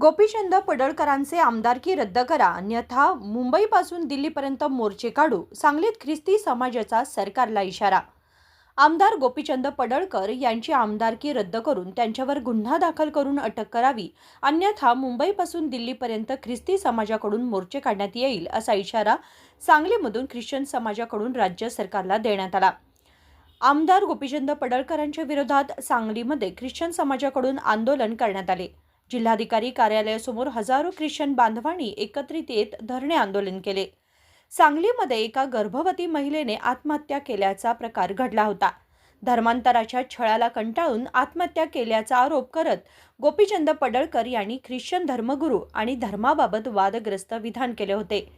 गोपीचंद पडळकरांचे आमदारकी रद्द करा. अन्यथा मुंबईपासून दिल्लीपर्यंत मोर्चे काढू. सांगलीत ख्रिस्ती समाजाचा सरकारला इशारा. आमदार गोपीचंद पडळकर यांची आमदारकी रद्द करून त्यांच्यावर गुन्हा दाखल करून अटक करावी. अन्यथा मुंबईपासून दिल्लीपर्यंत ख्रिस्ती समाजाकडून मोर्चे काढण्यात येईल असा इशारा सांगलीमधून ख्रिश्चन समाजाकडून राज्य सरकारला देण्यात आला. आमदार गोपीचंद पडळकरांच्या विरोधात सांगलीमध्ये ख्रिश्चन समाजाकडून आंदोलन करण्यात आले. जिल्हाधिकारी कार्यालयासमोर हजारो ख्रिश्चन बांधवांनी एकत्रित येत धरणे आंदोलन केले. सांगलीमध्ये एका गर्भवती महिलेने आत्महत्या केल्याचा प्रकार घडला होता. धर्मांतराच्या छळाला कंटाळून आत्महत्या केल्याचा आरोप करत गोपीचंद पडळकर यांनी ख्रिश्चन धर्मगुरू आणि धर्माबाबत वादग्रस्त विधान केले होते.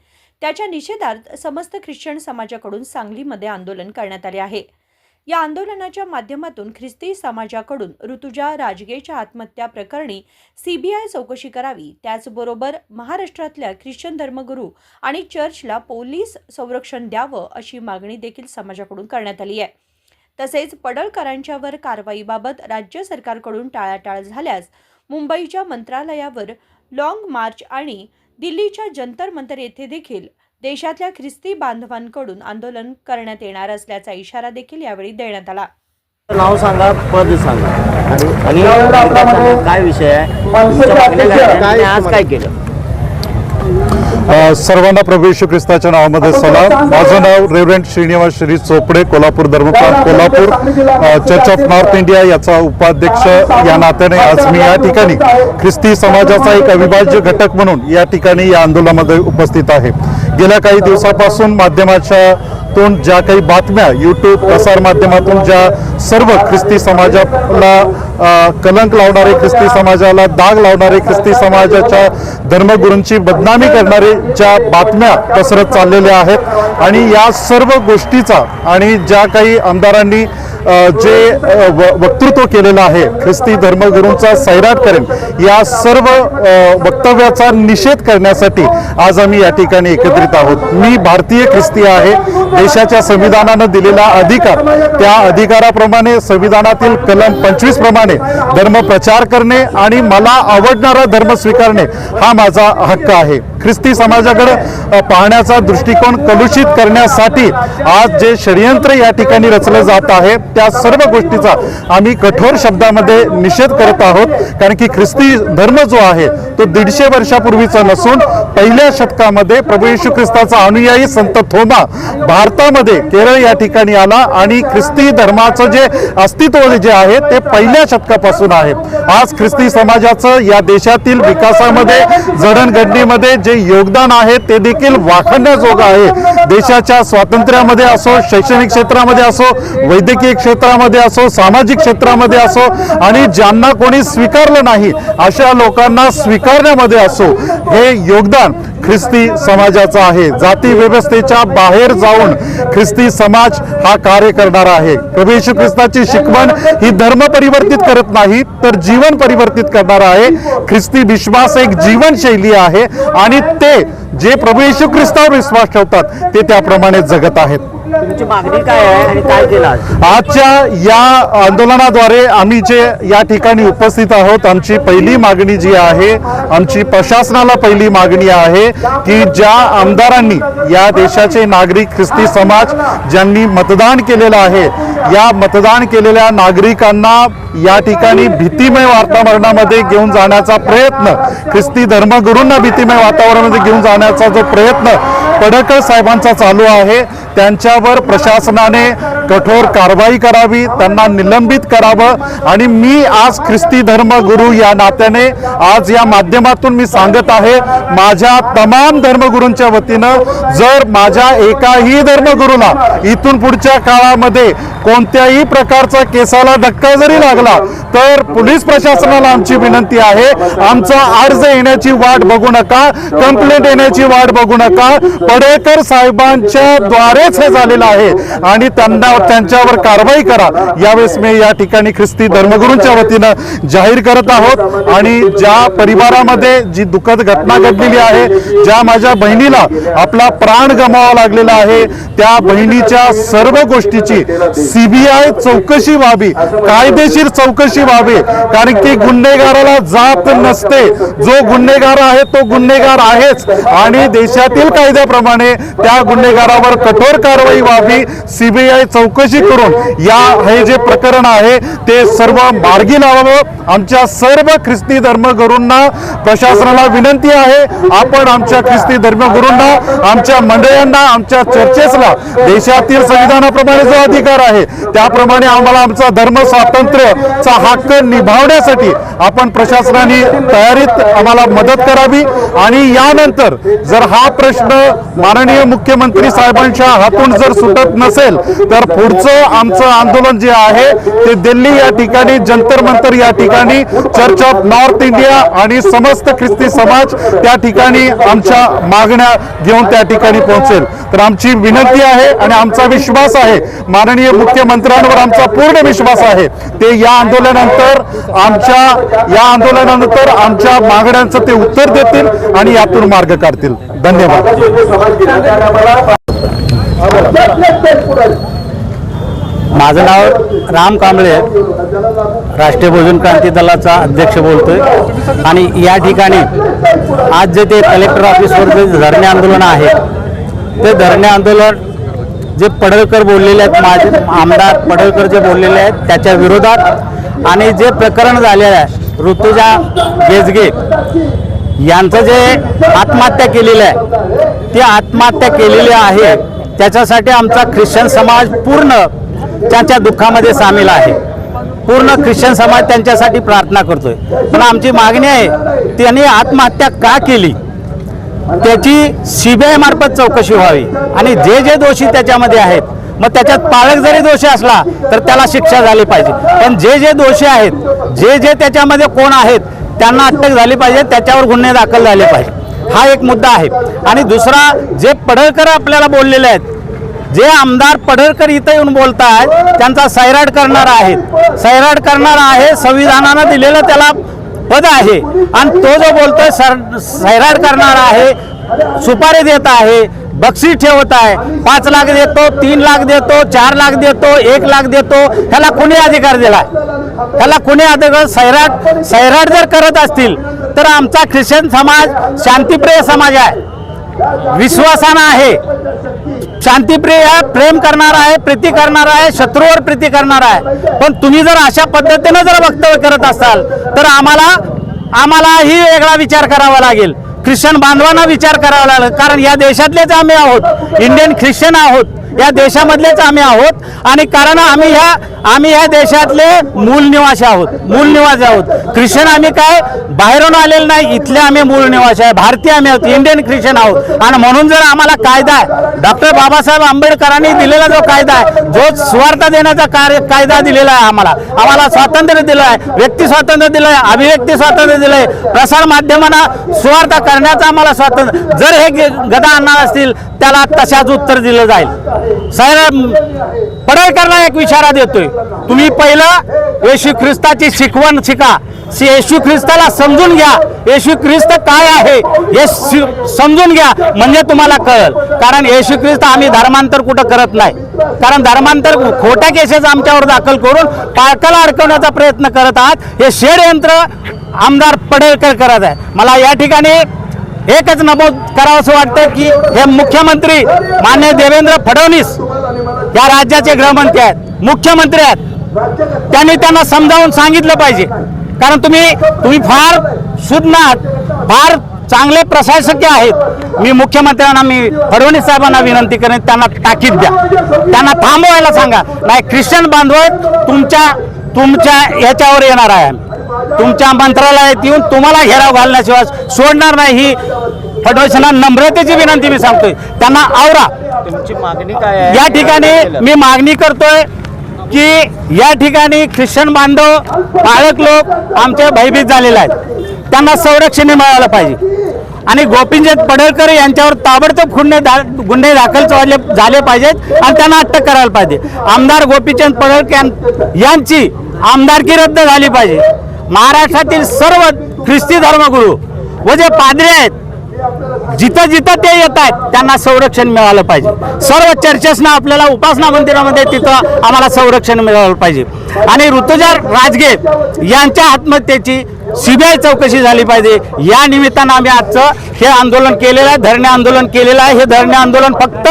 त्याच्या निषेधार्थ समस्त ख्रिश्चन समाजाकडून सांगलीमध्ये आंदोलन करण्यात आले आहे. या आंदोलनाच्या माध्यमातून ख्रिस्ती समाजाकडून ऋतुजा राजगेच्या आत्महत्या प्रकरणी सीबीआय चौकशी करावी. त्याचबरोबर महाराष्ट्रातल्या ख्रिश्चन धर्मगुरू आणि चर्चला पोलीस संरक्षण द्यावं अशी मागणी देखील समाजाकडून करण्यात आली आहे. तसेच पडळकरांच्यावर कारवाईबाबत राज्य सरकारकडून टाळाटाळ झाल्यास मुंबईच्या मंत्रालयावर लाँग मार्च आणि दिल्लीच्या जंतर मंतर येथे देखील देशातल्या ख्रिस्ती बांधवांकडून आंदोलन करण्यात येणार असल्याचा इशारा देखील यावेळी देण्यात आला. नाव सांगा पद सांगा. आणि काय विषय आहे? आज काय केलं? सर्वांना प्रभू येशू ख्रिस्ताच्या नावामध्ये सलाम. माझं नाव reverend Shrinivas Shri Chopde Kolhapur धर्मप्रांत Kolhapur church of north India याचा उपाध्यक्ष या नात्याने आज मी या ठिकाणी ख्रिस्ती समाजाचा एक अविभाज्य घटक म्हणून या ठिकाणी या आंदोलनामध्ये उपस्थित आहे. गेल्या काही दिवसापासून माध्यमाच्या तून ज्या काही बातम्या यूट्यूब प्रसारमाध्यमातून ज्या सर्व ख्रिस्ती समाजाला कलंक लावणारे ख्रिस्ती समाजाला दाग लावणारे ख्रिस्ती समाजाच्या धर्मगुरूंची बदनामी करणारे ज्या बातम्या पसरत चाललेल्या आहेत आणि या सर्व गोष्टीचा आणि ज्या काही आमदारांनी जे व- वक्तृत्व केलेलं आहे ख्रिस्ती धर्मगुरूंचा सैराट करेन या सर्व वक्तव्याचा निषेध करण्यासाठी आज आम्ही या ठिकाणी एकत्रित आहोत. मी भारतीय ख्रिस्ती आहे देशाच्या संविधानानं दिलेला अधिकार त्या अधिकाराप्रमाणे संविधानातील कलम पंचवीस प्रमाणे धर्म प्रचार करणे आणि मला आवडणारा धर्म स्वीकारणे हा माझा हक्क आहे. ख्रिस्ती समाजाकडे पाहण्याचा दृष्टिकोन कलुषित करण्यासाठी आज जे षडयंत्र या ठिकाणी रचलं जात आहे त्या सर्व गोष्टीचा आम्ही कठोर शब्दामध्ये निषेध करत आहोत. कारण की ख्रिस्ती धर्म जो आहे तो दीडशे वर्षापूर्वीचा नसून पहिल्या शतकामध्ये प्रभू येशू ख्रिस्ताचा अनुयायी संत थोमा भारतामध्ये केरळ या ठिकाणी आला आणि ख्रिस्ती धर्माचं जे अस्तित्व जे आहे ते पहिल्या शतकापासून आहे. आज ख्रिस्ती समाजाचं या देशातील विकासामध्ये जडणघडणीमध्ये जे योगदान आहे ते देखील वाखण्याजोगं आहे. देशाच्या स्वातंत्र्यामध्ये असो शैक्षणिक क्षेत्रामध्ये असो वैद्यकीय क्षेत्रामध्ये असो सामाजिक क्षेत्रामध्ये असो आणि ज्यांना कोणी स्वीकारलं नाही अशा लोकांना स्वीकारण्यामध्ये असो हे योगदान ख्रिस्ती समाजाचं आहे. जाती व्यवस्थेच्या बाहेर जाऊन ख्रिस्ती समाज हा कार्य करणारा आहे. प्रभू येशू ख्रिस्ताची शिकवण ही धर्म परिवर्तित करत नाही तर जीवन परिवर्तित करणार आहे. ख्रिस्ती विश्वास एक जीवनशैली आहे आणि ते जे प्रभू येशू ख्रिस्तावर विश्वास ठेवतात ते त्याप्रमाणे जगत आहेत. तुमची मागणी काय आहे आणि काय केलं आजच्या या आंदोलनाद्वारे आम्ही जे या ठिकाणी उपस्थित आहोत आमची पहिली मागणी जी आहे आमची प्रशासनाला पहिली मागणी आहे की ज्या आमदारांनी या देशाचे नागरिक ख्रिस्ती समाज ज्यांनी मतदान केलेलं आहे या मतदान केलेल्या नागरिकांना या ठिकाणी भीतीमय वातावरणामध्ये घेऊन जाण्याचा प्रयत्न ख्रिस्ती धर्मगुरूंना भीतीमय वातावरणामध्ये घेऊन जाण्याचा जो प्रयत्न पडळकर साहेबांचा चालू आहे त्यांच्यावर प्रशासनाने कठोर कारवाई करावी त्यांना निलंबित करावं. आणि मी आज ख्रिस्ती धर्मगुरू या नात्याने आज या माध्यमातून मी सांगत आहे माझ्या तमाम धर्मगुरूंच्या वतीनं जर माझ्या एकाही धर्मगुरूला इथून पुढच्या काळामध्ये कोणत्याही प्रकारचा केसाला धक्का जरी लागला तर पोलीस प्रशासनाला आमची विनंती आहे आमचा अर्ज येण्याची वाट बघू नका कंप्लेंट येण्याची वाट बघू नका. पडेकर साहेबांच्या द्वारे द्वारेच हे झालेलं आहे. आणि त्यांना त्यांच्यावर कारवाई करा. यावेळेस मी या ठिकाणी ख्रिस्ती धर्मगुरूंच्या वतीनं जाहीर करत आहोत. आणि ज्या परिवारामध्ये जी दुःखद घटना घडलेली आहे ज्या माझ्या बहिणीला आपला प्राण गमावा लागलेला आहे त्या बहिणीच्या सर्व गोष्टीची सीबीआय चौकशी व्हावी कायदेशीर चौकशी व्हावी. कारण की गुन्हेगाराला जात नसते. जो गुन्हेगार आहे तो गुन्हेगार आहेच. आणि देशातील कायद्याप्रमाणे त्या गुन्हेगारावर कठोर कठोर कारवाई व्हावी सीबीआय चौकशी करून या हे जे प्रकरण आहे ते सर्व मार्गी लावावं. आमच्या सर्व ख्रिस्ती धर्मगुरूंना प्रशासनाला विनंती आहे. आपण आमच्या ख्रिस्ती धर्मगुरूंना आमच्या मंडळांना आमच्या चर्चेसला देशातील संविधानाप्रमाणे जो अधिकार आहे त्याप्रमाणे आम्हाला आमचा धर्म स्वातंत्र्यचा हक्क निभावण्यासाठी आपण प्रशासनाने तयारीत आम्हाला मदत करावी. आणि यानंतर जर हा प्रश्न माननीय मुख्यमंत्री साहेबांच्या हातून जर सुटत नसेल तर पुढचं आमचं आंदोलन जे आहे ते दिल्ली या ठिकाणी जंतर मंतर या ठिकाणी चर्च ऑफ नॉर्थ इंडिया आणि समस्त ख्रिस्ती समाज त्या ठिकाणी आमच्या मागण्या घेऊन त्या ठिकाणी पोहोचेल. तर आमची विनंती आहे आणि आमचा विश्वास आहे माननीय मुख्यमंत्र्यांवर आमचा पूर्ण विश्वास आहे ते या आंदोलनानंतर आमच्या या आंदोलनानंतर आमच्या मागण्यांचं ते उत्तर देतील आणि यातून मार्ग काढतील. धन्यवाद. माझं नाव राम कांबळे राष्ट्रीय भोजन क्रांती दलाचा अध्यक्ष बोलतोय. आणि या ठिकाणी आज जे ते कलेक्टर ऑफिसवर जे धरणे आंदोलन आहे ते धरणे आंदोलन जे पडळकर बोललेले आहेत माझे आमदार पडळकर जे बोललेले आहेत त्याच्या विरोधात आणि जे प्रकरण झालेलं आहे ऋतुजा गेजगे यांचं जे आत्महत्या केलेलं आहे ती आत्महत्या केलेली आहे. त्याच्यासाठी आमचा ख्रिश्चन समाज पूर्ण त्यांच्या दुःखामध्ये सामील आहे. पूर्ण ख्रिश्चन समाज त्यांच्यासाठी प्रार्थना करतोय. पण आमची मागणी आहे त्यांनी आत्महत्या का केली? त्याची सीबीआय मार्फत चौकशी व्हावी. आणि जे जे दोषी त्याच्यामध्ये आहेत मग त्याच्यात पाळक जरी दोषी असला तर त्याला शिक्षा झाली पाहिजे. पण जे जे दोषी आहेत जे जे त्याच्यामध्ये कोण आहेत त्यांना अटक झाली पाहिजे त्याच्यावर गुन्हे दाखल झाले पाहिजे. हा एक मुद्दा आहे. आणि दुसरा जे पडळकर आपल्याला बोललेले आहेत जे आमदार पडळकर इथं येऊन बोलत आहेत त्यांचा सैराट करणारा आहेत सैराट करणारा आहे संविधानानं दिलेलं त्याला पद आहे. आणि तो जो बोलतोय सर सैराट करणारा आहे सुपारी देत आहे बक्षीस ठेवत आहे. पाच लाख देतो तीन लाख देतो चार लाख देतो एक लाख देतो ह्याला कुणी अधिकार दिला त्याला कुणी अधिकार सैराट सैराट जर करत असतील तर आमचा ख्रिश्चन समाज शांतिप्रिय समाज आहे. विश्वासानं आहे. शांतिप्रिय आहे प्रेम करणार आहे प्रीती करणार आहे शत्रूवर प्रीती करणार आहे. पण तुम्ही जर अशा पद्धतीनं जर वक्तव्य करत असाल तर आम्हाला आम्हालाही वेगळा विचार करावा लागेल. ख्रिश्चन बांधवांना विचार करावा लागेल. कारण या देशातलेच आम्ही आहोत. इंडियन ख्रिश्चन आहोत. या देशामधलेच आम्ही आहोत. आणि कारण आम्ही ह्या आम्ही ह्या देशातले मूल निवासी आहोत. मूल निवासी आहोत. ख्रिश्चन आम्ही काय बाहेरून आलेले नाही. इथले आम्ही मूळ निवासी आहे. भारतीय आम्ही आहोत. इंडियन ख्रिश्चन आहोत. आणि म्हणून जर आम्हाला कायदा आहे डॉक्टर बाबासाहेब आंबेडकरांनी दिलेला जो कायदा आहे जो स्वार्थ देण्याचा कार्य कायदा दिलेला आहे आम्हाला आम्हाला स्वातंत्र्य दिलं आहे व्यक्ती स्वातंत्र्य दिलं आहे अभिव्यक्ती स्वातंत्र्य दिलं आहे प्रसार माध्यमांना स्वार्थ करण्याचं आम्हाला स्वातंत्र्य जर हे गे- गदा आणणार असतील त्याला तशाच उत्तर दिलं जाईल. साहेब पडळकरला एक विचारा देतोय. तुम्ही पहिलं येशू ख्रिस्ताची शिकवण शिका. येशू ख्रिस्ताला समजून घ्या. येशू ख्रिस्त काय आहे हे शि- समजून घ्या. म्हणजे तुम्हाला कळल. कारण येशू ख्रिस्त आम्ही धर्मांतर कुठं करत नाही. कारण धर्मांतर खोट्या केसेस आमच्यावर दाखल करून पाळकाला अडकवण्याचा प्रयत्न करत आहात. हे षडयंत्र आमदार पडळकर करत आहे मला या ठिकाणी एकच नमूद करावंसं वाटतं की हे मुख्यमंत्री मान्य देवेंद्र फडणवीस या राज्याचे गृहमंत्री आहेत. मुख्यमंत्री आहेत. त्यांनी त्यांना समजावून सांगितलं पाहिजे. कारण तुम्ही तुम्ही फार शुद्ध फार चांगले प्रशासकीय आहेत. मी मुख्यमंत्र्यांना मी फडणवीस साहेबांना विनंती करेन त्यांना ताकीद द्या. त्यांना थांबवायला सांगा. नाही ख्रिश्चन बांधव तुमच्या तुमच्या याच्यावर येणार आहे आम्ही. तुमच्या मंत्रालयात येऊन तुम्हाला घेराव घालण्याशिवाय सोडणार नाही ही फडणवीसांना नम्रतेची विनंती मी सांगतोय. त्यांना आवरा. तुमची मागणी काय आहे? या ठिकाणी मी मागणी करतोय की या ठिकाणी ख्रिश्चन बांधव पाळक लोक आमचे भयभीत झालेले आहेत. त्यांना संरक्षण मिळालं पाहिजे. आणि गोपीचंद पडळकर यांच्यावर ताबडतोब गुन्हे दा गुन्हे दाखल झाले पाहिजेत आणि त्यांना अटक करायला पाहिजे. आमदार गोपीचंद पडळकर यांची आमदारकी रद्द झाली पाहिजे. महाराष्ट्रातील सर्व ख्रिस्ती धर्मगुरू व जे पादरे आहेत जिथं जिथं ते येत आहेत त्यांना संरक्षण मिळालं पाहिजे. सर्व चर्चेसना आपल्याला उपासना मंदिरामध्ये तिथं आम्हाला संरक्षण मिळालं पाहिजे. आणि ऋतुजा राजगे यांच्या आत्महत्येची सीबीआय चौकशी झाली पाहिजे. या निमित्तानं आम्ही आजचं हे आंदोलन केलेलं आहे धरणे आंदोलन केलेलं आहे. हे धरणे आंदोलन फक्त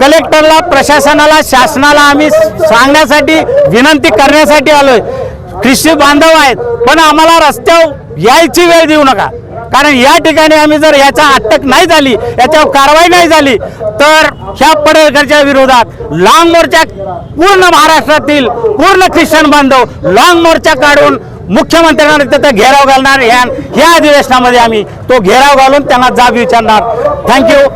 कलेक्टरला प्रशासनाला शासनाला आम्ही सांगण्यासाठी विनंती करण्यासाठी आलोय. ख्रिस्ती बांधव आहेत. पण आम्हाला रस्त्यावर यायची वेळ देऊ नका. कारण या ठिकाणी आम्ही जर याचा अटक नाही झाली याच्यावर कारवाई नाही झाली तर ह्या पडळकरच्या विरोधात लांग मोर्चा पूर्ण महाराष्ट्रातील पूर्ण ख्रिश्चन बांधव लाँग मोर्चा काढून मुख्यमंत्र्यांना त्याचा घेराव घालणार ह्या ह्या अधिवेशनामध्ये आम्ही तो घेराव घालून त्यांना जाब विचारणार. थँक्यू